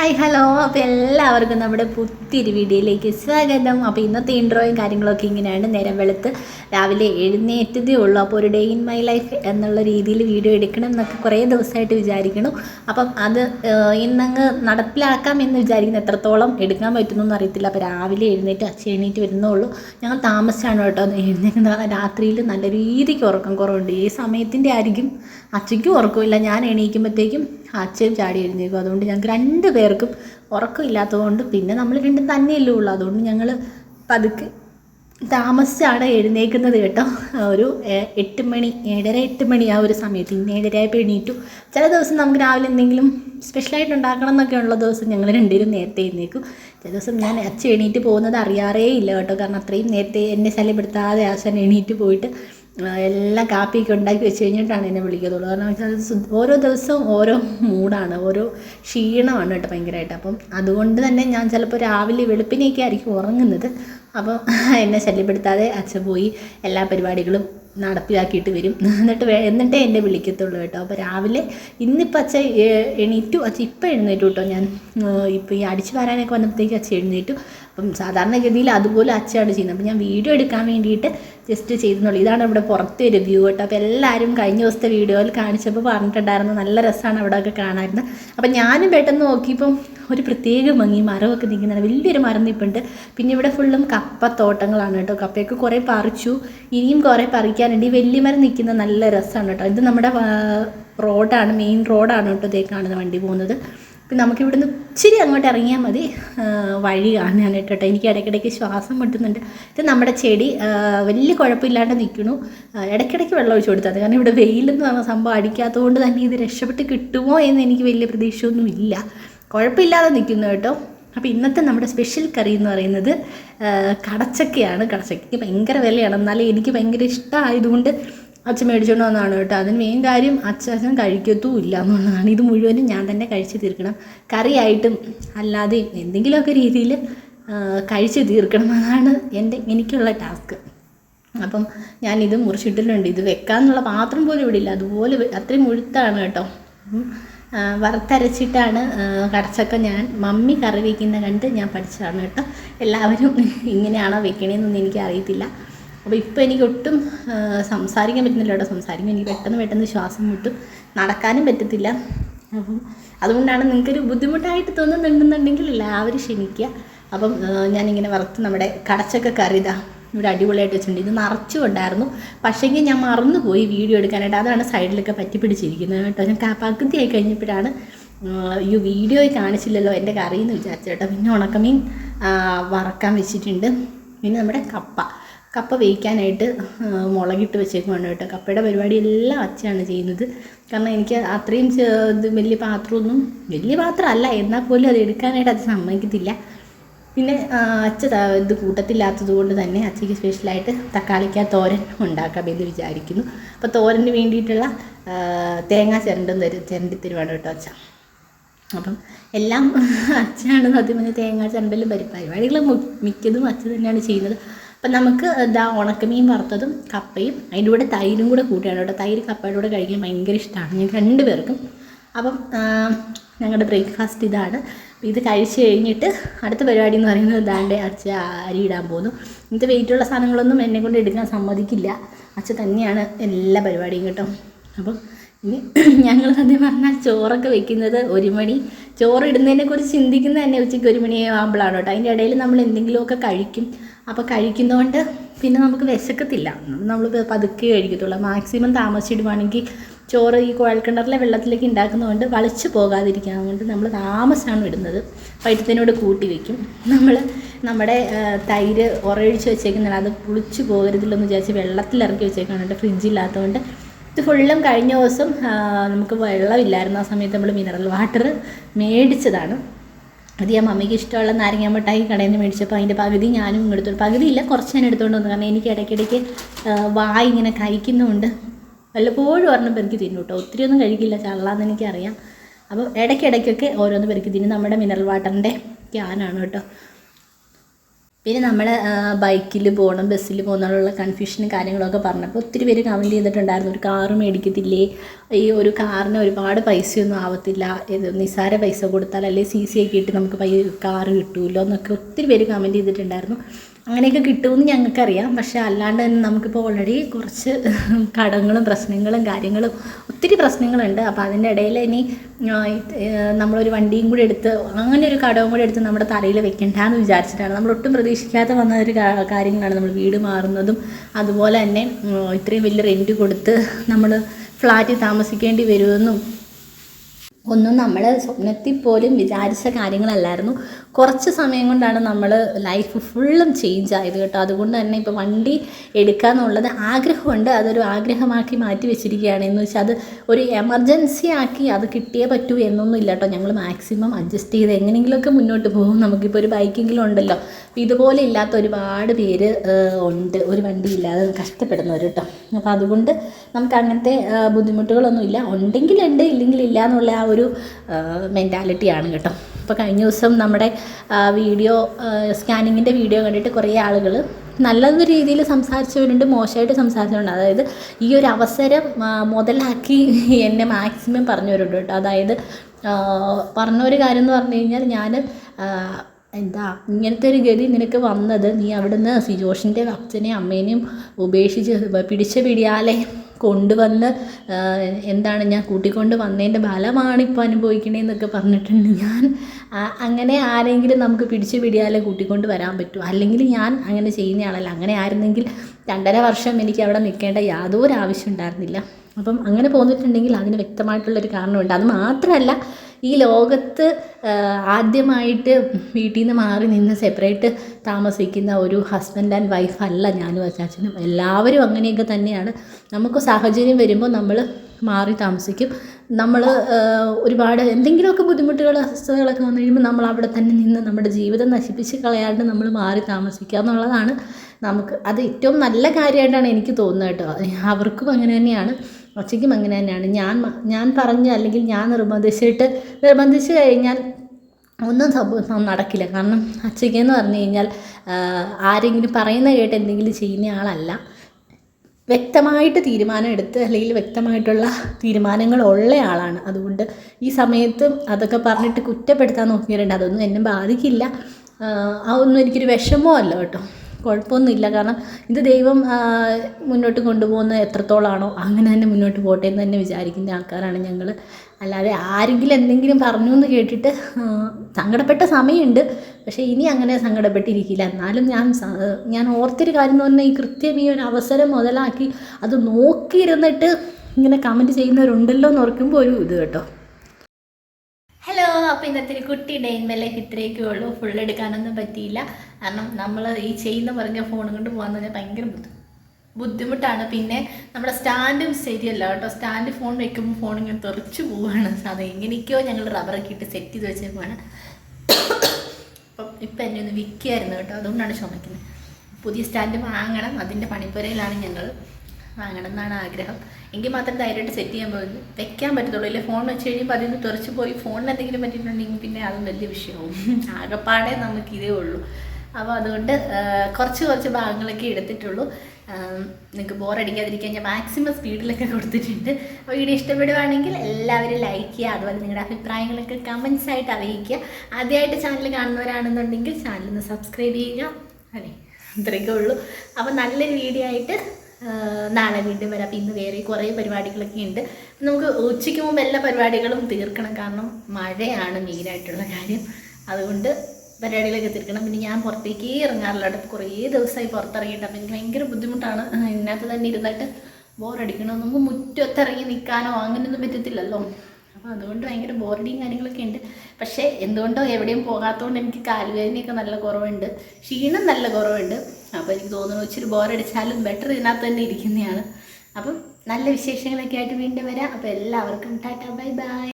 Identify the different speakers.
Speaker 1: Hi hello. അപ്പോൾ എല്ലാവർക്കും നമ്മുടെ പുത്തിരി വീഡിയോയിലേക്ക് സ്വാഗതം. അപ്പോൾ ഇന്നത്തെ ഇൻട്രോയും കാര്യങ്ങളൊക്കെ ഇങ്ങനെയാണ്. നേരം വെളുത്ത് രാവിലെ എഴുന്നേറ്റതേ ഉള്ളൂ. അപ്പോൾ ഒരു ഡേ ഇൻ മൈ ലൈഫ് എന്നുള്ള രീതിയിൽ വീഡിയോ എടുക്കണം എന്നൊക്കെ കുറേ ദിവസമായിട്ട് വിചാരിക്കണം അപ്പം അത് ഇന്നങ്ങ് നടപ്പിലാക്കാം എന്ന് വിചാരിക്കുന്നു എത്രത്തോളം എടുക്കാൻ പറ്റുന്നൊന്നും അറിയത്തില്ല. അപ്പോൾ രാവിലെ എഴുന്നേറ്റ് അച്ഛൻ എഴുന്നേറ്റ് വരുന്നുള്ളൂ ഞങ്ങൾ താമസിച്ചാണ് കേട്ടോ എഴുന്നേക്കുന്നത്. രാത്രിയിൽ നല്ല രീതിക്ക് ഉറക്കം കുറവുണ്ട്. ഈ സമയത്തിന്റെ ആയിരിക്കും അച്ഛയ്ക്കും ഉറക്കമില്ല ഞാൻ എണീക്കുമ്പോഴത്തേക്കും അച്ഛയും ചാടി എഴുന്നേക്കും അതുകൊണ്ട് ഞങ്ങൾക്ക് രണ്ട് പേർക്കും ഉറക്കമില്ലാത്തതുകൊണ്ട് പിന്നെ നമ്മൾ രണ്ടും തന്നെയല്ലേ ഉള്ളൂ. അതുകൊണ്ട് ഞങ്ങൾ പതുക്കെ താമസിച്ചാണ് എഴുന്നേക്കുന്നത് കേട്ടോ. ഒരു എട്ട് മണി ഏഴര എട്ട് മണി ആ ഒരു സമയത്ത്. ഇന്ന് ഏഴര ആയപ്പോൾ എണീറ്റു. ചില ദിവസം നമുക്ക് രാവിലെ എന്തെങ്കിലും സ്പെഷ്യലായിട്ട് ഉണ്ടാക്കണം എന്നൊക്കെ ഉള്ള ദിവസം ഞങ്ങൾ രണ്ടുപേരും നേരത്തെ എഴുന്നേക്കും ചില ദിവസം ഞാൻ അച്ഛൻ എണീറ്റ് പോകുന്നത് അറിയാറേ ഇല്ല കേട്ടോ. കാരണം അത്രയും നേരത്തെ എന്നെ ശല്യപ്പെടുത്താതെ അച്ഛൻ എണീറ്റ് പോയിട്ട് എല്ലാം കാപ്പിയൊക്കെ ഉണ്ടാക്കി വെച്ച് കഴിഞ്ഞിട്ടാണ് എന്നെ വിളിക്കത്തുള്ളൂ. കാരണം വെച്ചാൽ ഓരോ ദിവസവും ഓരോ മൂഡാണ് ഓരോ ക്ഷീണമാണ് കേട്ടോ ഭയങ്കരമായിട്ട്. അപ്പം അതുകൊണ്ട് തന്നെ ഞാൻ ചിലപ്പോൾ രാവിലെ വെളുപ്പിനെയൊക്കെ ആയിരിക്കും ഉറങ്ങുന്നത്. അപ്പം എന്നെ ശല്യപ്പെടുത്താതെ അച്ഛൻ പോയി എല്ലാ പരിപാടികളും നടപ്പിലാക്കിയിട്ട് വരും. എന്നിട്ട് എന്നിട്ടേ എന്നെ വിളിക്കത്തുള്ളൂ കേട്ടോ. അപ്പോൾ രാവിലെ ഇന്നിപ്പോൾ അച്ഛൻ എണീറ്റു. അച്ഛൻ ഇപ്പം എഴുന്നേറ്റു കേട്ടോ ഞാൻ. ഇപ്പോൾ ഈ അടിച്ചു വരാനൊക്കെ വന്നപ്പോഴത്തേക്ക് അച്ഛൻ എഴുന്നേറ്റു. അപ്പം സാധാരണഗതിയിൽ അതുപോലെ അച്ഛനാണ് ചെയ്യുന്നത്. അപ്പം ഞാൻ വീഡിയോ എടുക്കാൻ വേണ്ടിയിട്ട് ജസ്റ്റ് ചെയ്തെന്നുള്ളൂ ഇതാണ് ഇവിടെ പുറത്തെ ഒരു വ്യൂ കേട്ടോ. അപ്പോൾ എല്ലാവരും കഴിഞ്ഞ ദിവസത്തെ വീഡിയോയിൽ കാണിച്ചപ്പോൾ പറഞ്ഞിട്ടുണ്ടായിരുന്നു. നല്ല രസമാണ് അവിടെയൊക്കെ കാണാറുണ്ട് അപ്പോൾ ഞാനും പെട്ടെന്ന് നോക്കിയപ്പം ഒരു പ്രത്യേക ഭംഗി. മരമൊക്കെ നിൽക്കുന്നുണ്ട്. വലിയൊരു മരം നിൽപ്പുണ്ട്. പിന്നെ ഇവിടെ ഫുള്ളും കപ്പത്തോട്ടങ്ങളാണ് കേട്ടോ. കപ്പയൊക്കെ കുറേ പറിച്ചു. ഇനിയും കുറേ പറിക്കാനുണ്ട്. ഈ വലിയ മരം നിൽക്കുന്ന നല്ല രസമാണ് കേട്ടോ. ഇത് നമ്മുടെ റോഡാണ് മെയിൻ റോഡാണ് കേട്ടോ ഇതേ കാണുന്ന വണ്ടി പോകുന്നത്. പിന്നെ നമുക്ക് ഇവിടുന്ന് ഇച്ചിരി അങ്ങോട്ട് ഇറങ്ങിയാൽ മതി. വഴി കാണാനായിട്ട് കേട്ടോ. എനിക്ക് ഇടയ്ക്കിടയ്ക്ക് ശ്വാസം മുട്ടുന്നുണ്ട്. ഇത് നമ്മുടെ ചെടി വലിയ കുഴപ്പമില്ലാണ്ട് നിൽക്കണു ഇടയ്ക്കിടയ്ക്ക് വെള്ളം ഒഴിച്ചു കൊടുത്താൽ കാരണം ഇവിടെ വെയിലെന്ന് പറഞ്ഞ സംഭവം അടിക്കാത്തതുകൊണ്ട് തന്നെ ഇത് രക്ഷപ്പെട്ട് കിട്ടുമോ എന്ന് എനിക്ക് വലിയ പ്രതീക്ഷയൊന്നും ഇല്ല കുഴപ്പമില്ലാതെ നിൽക്കുന്നു കേട്ടോ. അപ്പോൾ ഇന്നത്തെ നമ്മുടെ സ്പെഷ്യൽ കറി എന്ന് പറയുന്നത് കടച്ചക്കയാണ്. കടച്ചക്കയ്ക്ക് ഭയങ്കര വിലയാണ്. എന്നാലും എനിക്ക് ഭയങ്കര ഇഷ്ടമായതുകൊണ്ട് അച്ഛൻ മേടിച്ചുകൊണ്ട് വന്നതാണ് കേട്ടോ. അതിന് മെയിൻ കാര്യം അച്ഛൻ കഴിക്കത്തും ഇല്ല എന്നുള്ളതാണ്. ഇത് മുഴുവനും ഞാൻ തന്നെ കഴിച്ചു തീർക്കണം. കറിയായിട്ടും അല്ലാതെയും എന്തെങ്കിലുമൊക്കെ രീതിയിൽ കഴിച്ചു തീർക്കണം എന്നാണ് എന്റെ എനിക്കുള്ള ടാസ്ക്. അപ്പം ഞാൻ ഞാനിത് മുറിച്ചിട്ടിട്ടുണ്ട്. ഇത് വെക്കാന്നുള്ള പാത്രം പോലും ഇവിടെ ഇല്ല. അതുപോലെ അത്രയും മുഴുത്താണ് കേട്ടോ. വറുത്തരച്ചിട്ടാണ് കടച്ചൊക്കെ ഞാൻ മമ്മി കറി വയ്ക്കുന്ന കണ്ട് ഞാൻ പഠിച്ചതാണ് കേട്ടോ. എല്ലാവരും ഇങ്ങനെയാണോ വെക്കണേന്നൊന്നും എനിക്ക് അറിയത്തില്ല അപ്പോൾ ഇപ്പോൾ എനിക്ക് ഒട്ടും സംസാരിക്കാൻ പറ്റുന്നില്ല കേട്ടോ. സംസാരിക്കാൻ എനിക്ക് പെട്ടെന്ന് പെട്ടെന്ന് ശ്വാസം മുട്ടും. നടക്കാനും പറ്റത്തില്ല. അപ്പം അതുകൊണ്ടാണ് നിങ്ങൾക്കൊരു ബുദ്ധിമുട്ടായിട്ട് തോന്നുന്നുണ്ടെന്നുണ്ടെങ്കിൽ എല്ലാവരും ക്ഷമിക്കുക. അപ്പം ഞാനിങ്ങനെ വറുത്ത് നമ്മുടെ കടച്ചക്ക കറിത ഇവിടെ അടിപൊളിയായിട്ട് വെച്ചിട്ടുണ്ട്. ഇത് നിറച്ചും ഉണ്ടായിരുന്നു പക്ഷേങ്കിൽ ഞാൻ മറന്നുപോയി വീഡിയോ എടുക്കാനായിട്ട്. അതാണ് സൈഡിലൊക്കെ പറ്റി പിടിച്ചിരിക്കുന്നത് കേട്ടോ. ഞാൻ പകുതിയായി കഴിഞ്ഞപ്പോഴാണ് ഈ വീഡിയോ കാണിച്ചില്ലല്ലോ എന്റെ കറി എന്ന് വിചാരിച്ചു കേട്ടോ. പിന്നെ ഉണക്കമീൻ വറക്കാൻ വെച്ചിട്ടുണ്ട്. പിന്നെ നമ്മുടെ കപ്പ. കപ്പ വേവിക്കാനായിട്ട് മുളകിട്ട് വെച്ചേക്കുവാണ് കേട്ടോ. കപ്പയുടെ പരിപാടി എല്ലാം അച്ഛനാണ് ചെയ്യുന്നത്. കാരണം എനിക്ക് അത്രയും ഇത് വലിയ പാത്രമൊന്നും വലിയ പാത്രമല്ല. എന്നാൽ പോലും അത് എടുക്കാനായിട്ട് അത് സമ്മതിക്കത്തില്ല. പിന്നെ അച്ഛ ഇത് കൂട്ടത്തില്ലാത്തത് കൊണ്ട് തന്നെ അച്ഛയ്ക്ക് സ്പെഷ്യലായിട്ട് തക്കാളിക്ക തോരൻ ഉണ്ടാക്കാമെന്ന് വിചാരിക്കുന്നു. അപ്പോൾ തോരന് വേണ്ടിയിട്ടുള്ള തേങ്ങാ ചിരണ്ടും തരും ചിരണ്ടി തരുവാണ് കേട്ടോ അച്ഛ. അപ്പം എല്ലാം അച്ഛനാണ് സത്യം പറഞ്ഞാൽ തേങ്ങ ചിരണ്ടലും പരിപാടികൾ മിക്കതും അച്ഛൻ തന്നെയാണ് ചെയ്യുന്നത്. അപ്പം നമുക്ക് ഇതാ ഉണക്കമീൻ വറുത്തതും കപ്പയും അതിന്റെ കൂടെ തൈരും കൂടെ കൂട്ടിയാണ് കേട്ടോ. തൈര് കപ്പയുടെ കൂടെ കഴിക്കാൻ ഭയങ്കര ഇഷ്ടമാണ്. ഞങ്ങൾക്ക് രണ്ട് പേർക്കും അപ്പം ഞങ്ങളുടെ ബ്രേക്ക്ഫാസ്റ്റ് ഇതാണ്. ഇത് കഴിച്ച് കഴിഞ്ഞിട്ട് അടുത്ത പരിപാടി എന്ന് പറയുന്നത് ദാണ്ടെ അച്ഛ അരി ഇടാൻ പോകുന്നു. ഇന്നത്തെ വെയിറ്റുള്ള സാധനങ്ങളൊന്നും എന്നെ കൊണ്ട് എടുക്കാൻ സമ്മതിക്കില്ല. അച്ഛ തന്നെയാണ് എല്ലാ പരിപാടിയും കേട്ടോ. അപ്പം ഇനി ഞങ്ങൾ സത്യം പറഞ്ഞാൽ ചോറൊക്കെ വെക്കുന്നത് ഒരു മണി. ചോറ് ഇടുന്നതിനെക്കുറിച്ച് ചിന്തിക്കുന്നത് തന്നെ ഉച്ചയ്ക്ക് ഒരു മണിയാകുമ്പോഴാണ് കേട്ടോ. അതിന്റെ ഇടയിൽ നമ്മൾ എന്തെങ്കിലുമൊക്കെ കഴിക്കും. അപ്പോൾ കഴിക്കുന്നതുകൊണ്ട് പിന്നെ നമുക്ക് വിശക്കത്തില്ല. നമ്മൾ പതുക്കെ കഴിക്കത്തുള്ളൂ. മാക്സിമം താമസിച്ചിടുവാണെങ്കിൽ ചോറ് ഈ കുഴൽക്കിണറിലെ വെള്ളത്തിലേക്ക് ഉണ്ടാക്കുന്നതുകൊണ്ട് വളിച്ചു പോകാതിരിക്കാൻ കൊണ്ട് നമ്മൾ താമസമാണ് ഇടുന്നത്. വൈറ്റത്തിനോട് കൂട്ടി വയ്ക്കും നമ്മൾ നമ്മുടെ തൈര് ഉറയൊഴിച്ച് വെച്ചേക്കുന്നില്ല അത് പുളിച്ചു പോകരുതില്ലെന്ന് വിചാരിച്ച് വെള്ളത്തിലിറക്കി വെച്ചേക്കാണ് ഫ്രിഡ്ജില്ലാത്തതുകൊണ്ട് ഇത് ഫുള്ളും കഴിഞ്ഞ ദിവസം നമുക്ക് വെള്ളമില്ലായിരുന്നു. ആ സമയത്ത് നമ്മൾ മിനറൽ വാട്ടർ മേടിച്ചതാണ്. അത് ഞാൻ മമ്മിക്ക് ഇഷ്ടമുള്ള നാരങ്ങ മിഠായി കടയിൽ നിന്ന് മേടിച്ചപ്പോൾ അതിന്റെ പകുതി ഞാനും എടുത്തു. പകുതി ഇല്ല കുറച്ച് ഞാൻ എടുത്തുകൊണ്ട് വന്നു. കാരണം എനിക്ക് ഇടയ്ക്കിടയ്ക്ക് വായി ഇങ്ങനെ കഴിക്കുന്നുണ്ട്. വല്ലപ്പോഴും ഒരെണ്ണം പെരുക്കി തിന്നു കേട്ടോ. ഒത്തിരി ഒന്നും കഴിക്കില്ല ചള്ളാന്ന് എനിക്കറിയാം. അപ്പോൾ ഇടയ്ക്കിടയ്ക്കൊക്കെ ഓരോന്ന് പെരുക്കി തിന്നും. നമ്മുടെ മിനറൽ വാട്ടറിന്റെ ക്യാനാണ് കേട്ടോ. പിന്നെ നമ്മൾ ബൈക്കിൽ പോകണം ബസ്സിൽ പോകുന്നതിനുള്ള കൺഫ്യൂഷനും കാര്യങ്ങളൊക്കെ പറഞ്ഞപ്പോൾ ഒത്തിരി പേര് കമന്റ് ചെയ്തിട്ടുണ്ടായിരുന്നു. ഒരു കാറ് മേടിക്കത്തില്ലേ? ഈ ഒരു കാറിന് ഒരുപാട് പൈസയൊന്നും ആവത്തില്ല. ഇത് നിസ്സാര പൈസ കൊടുത്താൽ അല്ലെങ്കിൽ സി സി ഒക്കെ ഇട്ട് നമുക്ക് പൈ കാറ് കിട്ടുമല്ലോ എന്നൊക്കെ ഒത്തിരി പേര് കമന്റ് ചെയ്തിട്ടുണ്ടായിരുന്നു. അങ്ങനെയൊക്കെ കിട്ടുമെന്ന് ഞങ്ങൾക്കറിയാം. പക്ഷേ അല്ലാണ്ട് തന്നെ നമുക്കിപ്പോൾ ഓൾറെഡി കുറച്ച് കടങ്ങളും പ്രശ്നങ്ങളും കാര്യങ്ങളും ഒത്തിരി പ്രശ്നങ്ങളുണ്ട്. അപ്പോൾ അതിന്റെ ഇടയിൽ ഇനി നമ്മളൊരു വണ്ടിയും കൂടി എടുത്ത് അങ്ങനെ ഒരു കടവും കൂടി എടുത്ത് നമ്മുടെ തലയിൽ വെക്കണ്ടെന്ന് വിചാരിച്ചിട്ടാണ്. നമ്മൾ ഒട്ടും പ്രതീക്ഷിക്കാതെ വന്ന ഒരു കാര്യങ്ങളാണ് നമ്മൾ വീട് മാറുന്നതും അതുപോലെ തന്നെ ഇത്രയും വലിയ റെന്റ് കൊടുത്ത് നമ്മൾ ഫ്ലാറ്റിൽ താമസിക്കേണ്ടി വരുമെന്നും ഒന്നും നമ്മൾ സ്വപ്നത്തിൽ പോലും വിചാരിച്ച കാര്യങ്ങളല്ലായിരുന്നു. കുറച്ച് സമയം കൊണ്ടാണ് നമ്മൾ ലൈഫ് ഫുള്ളും ചേഞ്ച് ആയത് കേട്ടോ. അതുകൊണ്ട് തന്നെ ഇപ്പോൾ വണ്ടി എടുക്കുക എന്നുള്ളത് ആഗ്രഹമുണ്ട്. അതൊരു ആഗ്രഹമാക്കി മാറ്റി വെച്ചിരിക്കുകയാണ്. എന്ന് വെച്ചാൽ അത് ഒരു എമർജൻസി ആക്കി അത് കിട്ടിയേ പറ്റൂ എന്നൊന്നും ഇല്ല കേട്ടോ. ഞങ്ങൾ മാക്സിമം അഡ്ജസ്റ്റ് ചെയ്ത് എങ്ങനെയെങ്കിലുമൊക്കെ മുന്നോട്ട് പോകും. നമുക്കിപ്പോൾ ഒരു ബൈക്കെങ്കിലും ഉണ്ടല്ലോ. അപ്പോൾ ഇതുപോലെ ഇല്ലാത്ത ഒരുപാട് പേര് ഉണ്ട്. ഒരു വണ്ടി ഇല്ലാതെ കഷ്ടപ്പെടുന്നവർ കേട്ടോ. അപ്പോൾ അതുകൊണ്ട് നമുക്ക് അങ്ങനത്തെ ബുദ്ധിമുട്ടുകളൊന്നും ഇല്ല ഉണ്ടെങ്കിലുണ്ട് ഇല്ലെങ്കിൽ ഇല്ല എന്നുള്ള ആ ഒരു മെന്റാലിറ്റിയാണ് കേട്ടോ. ഇപ്പോൾ കഴിഞ്ഞ ദിവസം നമ്മുടെ വീഡിയോ സ്കാനിങ്ങിന്റെ വീഡിയോ കണ്ടിട്ട് കുറേ ആളുകൾ നല്ല രീതിയിൽ സംസാരിച്ചവരുണ്ട് മോശമായിട്ട് സംസാരിച്ചവരുണ്ട്. അതായത് ഈ ഒരു അവസരം മുതലാക്കി എന്നെ മാക്സിമം പറഞ്ഞവരുണ്ട് കേട്ടോ. അതായത് പറഞ്ഞൊരു കാര്യം എന്ന് പറഞ്ഞു കഴിഞ്ഞാൽ ഞാൻ എന്താ ഇങ്ങനത്തെ ഒരു ഗതി നിനക്ക് വന്നത് നീ അവിടുന്ന് സിജോഷിന്റെ അച്ഛനെയും അമ്മേനെയും ഉപേക്ഷിച്ച് പിടിച്ച പിടിയാലെ കൊണ്ടുവന്ന് എന്താണ് ഞാൻ കൂട്ടിക്കൊണ്ട് വന്നതിന്റെ ഫലമാണ് ഇപ്പോൾ അനുഭവിക്കണേന്നൊക്കെ പറഞ്ഞിട്ടുണ്ട് ഞാൻ. അങ്ങനെ ആരെങ്കിലും നമുക്ക് പിടിച്ചു പിടിയാലേ കൂട്ടിക്കൊണ്ട് വരാൻ പറ്റൂ. അല്ലെങ്കിൽ ഞാൻ അങ്ങനെ ചെയ്യുന്ന ആളല്ല. അങ്ങനെ ആയിരുന്നെങ്കിൽ രണ്ടര വർഷം എനിക്ക് അവിടെ നിൽക്കേണ്ട യാതൊരു ആവശ്യം ഉണ്ടായിരുന്നില്ല. അപ്പം അങ്ങനെ പോന്നിട്ടുണ്ടെങ്കിൽ അതിന് വ്യക്തമായിട്ടുള്ളൊരു കാരണമുണ്ട്. അത് മാത്രമല്ല ഈ ലോകത്ത് ആദ്യമായിട്ട് വീട്ടിൽ നിന്ന് മാറി നിന്ന് സെപ്പറേറ്റ് താമസിക്കുന്ന ഒരു ഹസ്ബൻഡ് ആൻഡ് വൈഫ് അല്ല ഞാനും അച്ചാച്ചനും. എല്ലാവരും അങ്ങനെയൊക്കെ തന്നെയാണ്. നമുക്ക് സാഹചര്യം വരുമ്പോൾ നമ്മൾ മാറി താമസിക്കും. നമ്മൾ ഒരുപാട് എന്തെങ്കിലുമൊക്കെ ബുദ്ധിമുട്ടുകൾ അസ്വസ്ഥതകളൊക്കെ വന്നു കഴിയുമ്പോൾ നമ്മൾ അവിടെ തന്നെ നിന്ന് നമ്മുടെ ജീവിതം നശിപ്പിച്ച് കളയാണ്ട് നമ്മൾ മാറി താമസിക്കുക എന്നുള്ളതാണ് നമുക്ക്. അത് ഏറ്റവും നല്ല കാര്യമായിട്ടാണ് എനിക്ക് തോന്നുന്നത് കേട്ടോ. അവർക്കും അങ്ങനെ തന്നെയാണ്. ഒച്ചയ്ക്കും അങ്ങനെ തന്നെയാണ്. ഞാൻ ഞാൻ പറഞ്ഞ് അല്ലെങ്കിൽ ഞാൻ നിർബന്ധിച്ചിട്ട് നിർബന്ധിച്ച് കഴിഞ്ഞാൽ ഒന്നും സംഭവം നടക്കില്ല. കാരണം അച്ചയ്ക്കെന്ന് പറഞ്ഞു കഴിഞ്ഞാൽ ആരെങ്കിലും പറയുന്ന കേട്ട് എന്തെങ്കിലും ചെയ്യുന്ന ആളല്ല. വ്യക്തമായിട്ട് തീരുമാനം എടുത്ത് അല്ലെങ്കിൽ വ്യക്തമായിട്ടുള്ള തീരുമാനങ്ങൾ ഉള്ള ആളാണ്. അതുകൊണ്ട് ഈ സമയത്ത് അതൊക്കെ പറഞ്ഞിട്ട് കുറ്റപ്പെടുത്താൻ നോക്കിയിട്ടുണ്ട്. അതൊന്നും എന്നെ ബാധിക്കില്ല. അതൊന്നും എനിക്കൊരു അല്ല കേട്ടോ. കുഴപ്പമൊന്നുമില്ല. കാരണം ഇത് ദൈവം മുന്നോട്ട് കൊണ്ടുപോകുന്ന എത്രത്തോളാണോ അങ്ങനെ തന്നെ മുന്നോട്ട് പോട്ടെ എന്ന് തന്നെ വിചാരിക്കുന്ന ആൾക്കാരാണ് ഞങ്ങൾ അല്ലാതെ ആരെങ്കിലും എന്തെങ്കിലും പറഞ്ഞു എന്ന് കേട്ടിട്ട് സങ്കടപ്പെട്ട സമയമുണ്ട്. പക്ഷേ ഇനി അങ്ങനെ സങ്കടപ്പെട്ടിരിക്കില്ല. എന്നാലും ഞാൻ ഞാൻ ഓർത്തൊരു കാര്യം എന്ന് പറഞ്ഞാൽ ഈ കൃത്യം ഈ ഒരു അവസരം മുതലാക്കി അത് നോക്കിയിരുന്നിട്ട് ഇങ്ങനെ കമന്റ് ചെയ്യുന്നവരുണ്ടല്ലോ എന്ന് ഓർക്കുമ്പോൾ ഒരു ഇത് കേട്ടോ. ഹലോ അപ്പോൾ ഇന്നത്തെ ഒരു കുട്ടി ഡെയിൻമേലെ ഇത്രയൊക്കെ ഉള്ളൂ. ഫുൾ എടുക്കാനൊന്നും പറ്റിയില്ല. കാരണം നമ്മൾ ഈ ചെയ്യുന്ന പറഞ്ഞ ഫോൺ കൊണ്ട് പോകാൻ പറഞ്ഞാൽ ഭയങ്കര ബുദ്ധി ബുദ്ധിമുട്ടാണ്. പിന്നെ നമ്മുടെ സ്റ്റാൻഡും ശരിയല്ല കേട്ടോ. സ്റ്റാൻഡ് ഫോൺ വെക്കുമ്പോൾ ഫോൺ ഇങ്ങനെ തെറിച്ച് പോവുകയാണ് അത് എങ്ങനെയൊക്കെയോ ഞങ്ങൾ റബ്ബറൊക്കെ ഇട്ട് സെറ്റ് ചെയ്ത് വെച്ചേക്കുവാണ്. അപ്പം ഇപ്പം എന്നെ ഒന്ന് വിൽക്കുകയായിരുന്നു കേട്ടോ. അതുകൊണ്ടാണ് ചുമക്കുന്നത് പുതിയ സ്റ്റാൻഡ് വാങ്ങണം. അതിന്റെ പണിപ്പുരയിലാണ് ഞങ്ങൾ വാങ്ങണം എന്നാണ് ആഗ്രഹം. എങ്കിൽ മാത്രം ധൈര്യമായിട്ട് സെറ്റ് ചെയ്യാൻ പോകുന്നത് വെക്കാൻ പറ്റത്തുള്ളൂ. ഇല്ലേ ഫോൺ വെച്ച് കഴിയുമ്പോൾ അതിൽ നിന്ന് തെറിച്ച് പോയി. ഫോണിന് എന്തെങ്കിലും പറ്റിയിട്ടുണ്ടെങ്കിൽ പിന്നെ അതും വലിയ വിഷയമാവും. ആകപ്പാടെ നമുക്ക് ഇതേ ഉള്ളൂ. അപ്പോൾ അതുകൊണ്ട് കുറച്ച് കുറച്ച് ഭാഗങ്ങളൊക്കെ എടുത്തിട്ടുള്ളൂ. നിങ്ങൾക്ക് ബോറടിക്കാതിരിക്കാൻ ഞാൻ മാക്സിമം സ്പീഡിലൊക്കെ കൊടുത്തിട്ടുണ്ട്. അപ്പോൾ വീഡിയോ ഇഷ്ടപ്പെടുവാണെങ്കിൽ എല്ലാവരും ലൈക്ക് ചെയ്യുക. അതുപോലെ നിങ്ങളുടെ അഭിപ്രായങ്ങളൊക്കെ കമൻസ് ആയിട്ട് അറിയിക്കുക. ആദ്യമായിട്ട് ചാനൽ കാണുന്നവരാണെന്നുണ്ടെങ്കിൽ ചാനൽ ഒന്ന് സബ്സ്ക്രൈബ് ചെയ്യുക. അതെ അത്രയൊക്കെ ഉള്ളൂ. അപ്പോൾ നല്ലൊരു വീഡിയോ ആയിട്ട് നാളെ വീണ്ടും വരാം. ഇന്ന് വേറെ കുറേ പരിപാടികളൊക്കെ ഉണ്ട്. നമുക്ക് ഉച്ചയ്ക്ക് മുമ്പ് എല്ലാ പരിപാടികളും തീർക്കണം. കാരണം മഴയാണ് മെയിനായിട്ടുള്ള കാര്യം. അതുകൊണ്ട് പരിപാടികളൊക്കെ തീർക്കണം. പിന്നെ ഞാൻ പുറത്തേക്കേ ഇറങ്ങാറില്ല. കുറേ ദിവസമായി പുറത്തിറങ്ങിയിട്ട്. അപ്പം എനിക്ക് ഭയങ്കര ബുദ്ധിമുട്ടാണ്. ഇതിനകത്ത് തന്നെ ഇരുന്നിട്ട് ബോറടിക്കണോ നമുക്ക് മുറ്റത്തിറങ്ങി നിൽക്കാനോ അങ്ങനെയൊന്നും പറ്റത്തില്ലല്ലോ. അപ്പോൾ അതുകൊണ്ട് ഭയങ്കര ബോറടിയും കാര്യങ്ങളൊക്കെ ഉണ്ട്. പക്ഷേ എന്തുകൊണ്ടോ എവിടെയും പോകാത്തതുകൊണ്ട് എനിക്ക് കാലുവേദനയൊക്കെ നല്ല കുറവുണ്ട്. ക്ഷീണം നല്ല കുറവുണ്ട്. അപ്പോൾ എനിക്ക് തോന്നുന്നു ഇച്ചിരി ബോറടിച്ചാലും ബെറ്റർ ഇതിനകത്ത് തന്നെ ഇരിക്കുന്നതാണ്. അപ്പം നല്ല വിശേഷങ്ങളൊക്കെ ആയിട്ട് വീണ്ടും വരാം. അപ്പോൾ എല്ലാവർക്കും ടാറ്റ ബൈ ബൈ.